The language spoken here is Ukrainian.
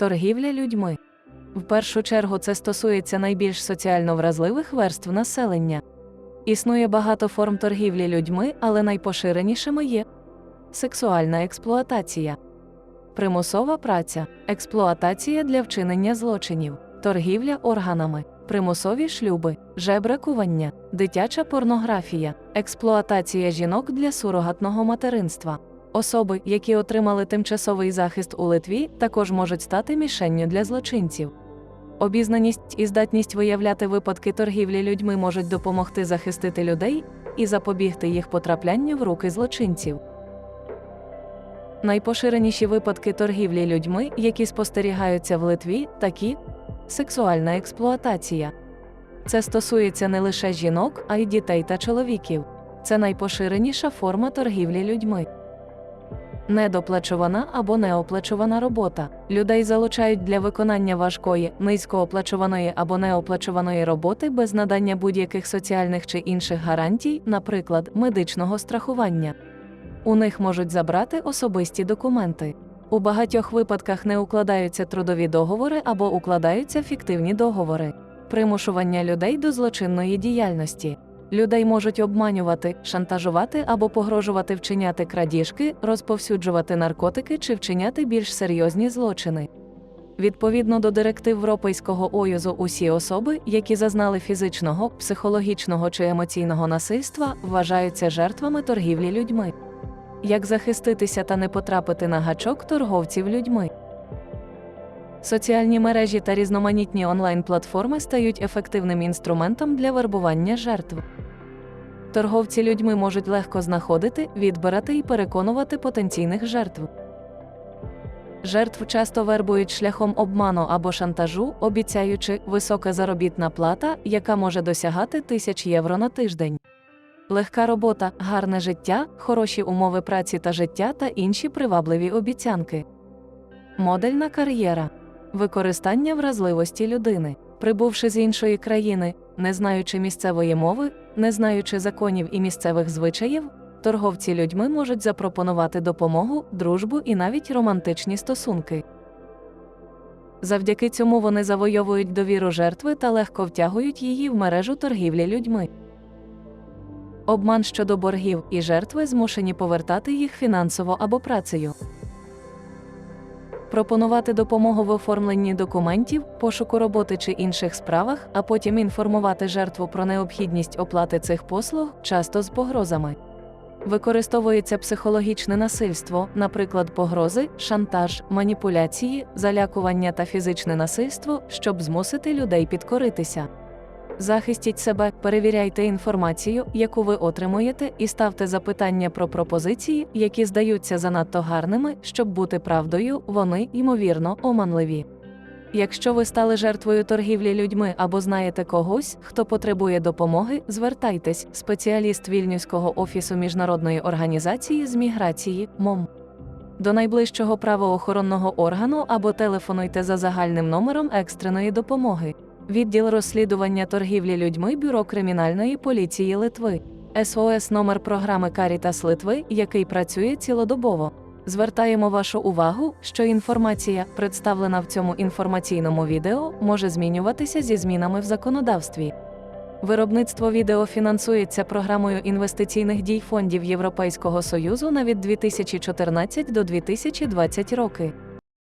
Торгівля людьми. В першу чергу це стосується найбільш соціально вразливих верств населення. Існує багато форм торгівлі людьми, але найпоширенішими є сексуальна експлуатація, примусова праця, експлуатація для вчинення злочинів, торгівля органами, примусові шлюби, жебракування, дитяча порнографія, експлуатація жінок для сурогатного материнства. Особи, які отримали тимчасовий захист у Литві, також можуть стати мішенню для злочинців. Обізнаність і здатність виявляти випадки торгівлі людьми можуть допомогти захистити людей і запобігти їх потраплянню в руки злочинців. Найпоширеніші випадки торгівлі людьми, які спостерігаються в Литві, такі сексуальна експлуатація. Це стосується не лише жінок, а й дітей та чоловіків. Це найпоширеніша форма торгівлі людьми. Недоплачувана або неоплачувана робота. Людей залучають для виконання важкої, низькооплачуваної або неоплачуваної роботи без надання будь-яких соціальних чи інших гарантій, наприклад, медичного страхування. У них можуть забрати особисті документи. У багатьох випадках не укладаються трудові договори або укладаються фіктивні договори. Примушування людей до злочинної діяльності. Людей можуть обманювати, шантажувати або погрожувати вчиняти крадіжки, розповсюджувати наркотики чи вчиняти більш серйозні злочини. Відповідно до директив Європейського Оюзу, усі особи, які зазнали фізичного, психологічного чи емоційного насильства, вважаються жертвами торгівлі людьми. Як захиститися та не потрапити на гачок торговців людьми? Соціальні мережі та різноманітні онлайн-платформи стають ефективним інструментом для вербування жертв. Торговці людьми можуть легко знаходити, відбирати і переконувати потенційних жертв. Жертв часто вербують шляхом обману або шантажу, обіцяючи висока заробітна плата, яка може досягати тисяч євро на тиждень. Легка робота, гарне життя, хороші умови праці та життя та інші привабливі обіцянки. Модельна кар'єра. Використання вразливості людини. Прибувши з іншої країни, не знаючи місцевої мови, не знаючи законів і місцевих звичаїв, торговці людьми можуть запропонувати допомогу, дружбу і навіть романтичні стосунки. Завдяки цьому вони завойовують довіру жертви та легко втягують її в мережу торгівлі людьми. Обман щодо боргів і жертви змушені повертати їх фінансово або працею. Пропонувати допомогу в оформленні документів, пошуку роботи чи інших справах, а потім інформувати жертву про необхідність оплати цих послуг, часто з погрозами. Використовується психологічне насильство, наприклад, погрози, шантаж, маніпуляції, залякування та фізичне насильство, щоб змусити людей підкоритися. Захистіть себе, перевіряйте інформацію, яку ви отримуєте, і ставте запитання про пропозиції, які здаються занадто гарними, щоб бути правдою, вони, ймовірно, оманливі. Якщо ви стали жертвою торгівлі людьми або знаєте когось, хто потребує допомоги, звертайтесь, спеціаліст Вільнюського офісу міжнародної організації з міграції МОМ. До найближчого правоохоронного органу або телефонуйте за загальним номером екстреної допомоги. Відділ розслідування торгівлі людьми Бюро кримінальної поліції Литви. СОС номер програми Карітас Литви, який працює цілодобово. Звертаємо вашу увагу, що інформація, представлена в цьому інформаційному відео, може змінюватися зі змінами в законодавстві. Виробництво відео фінансується програмою інвестиційних дій фондів Європейського Союзу на від 2014 до 2020 роки.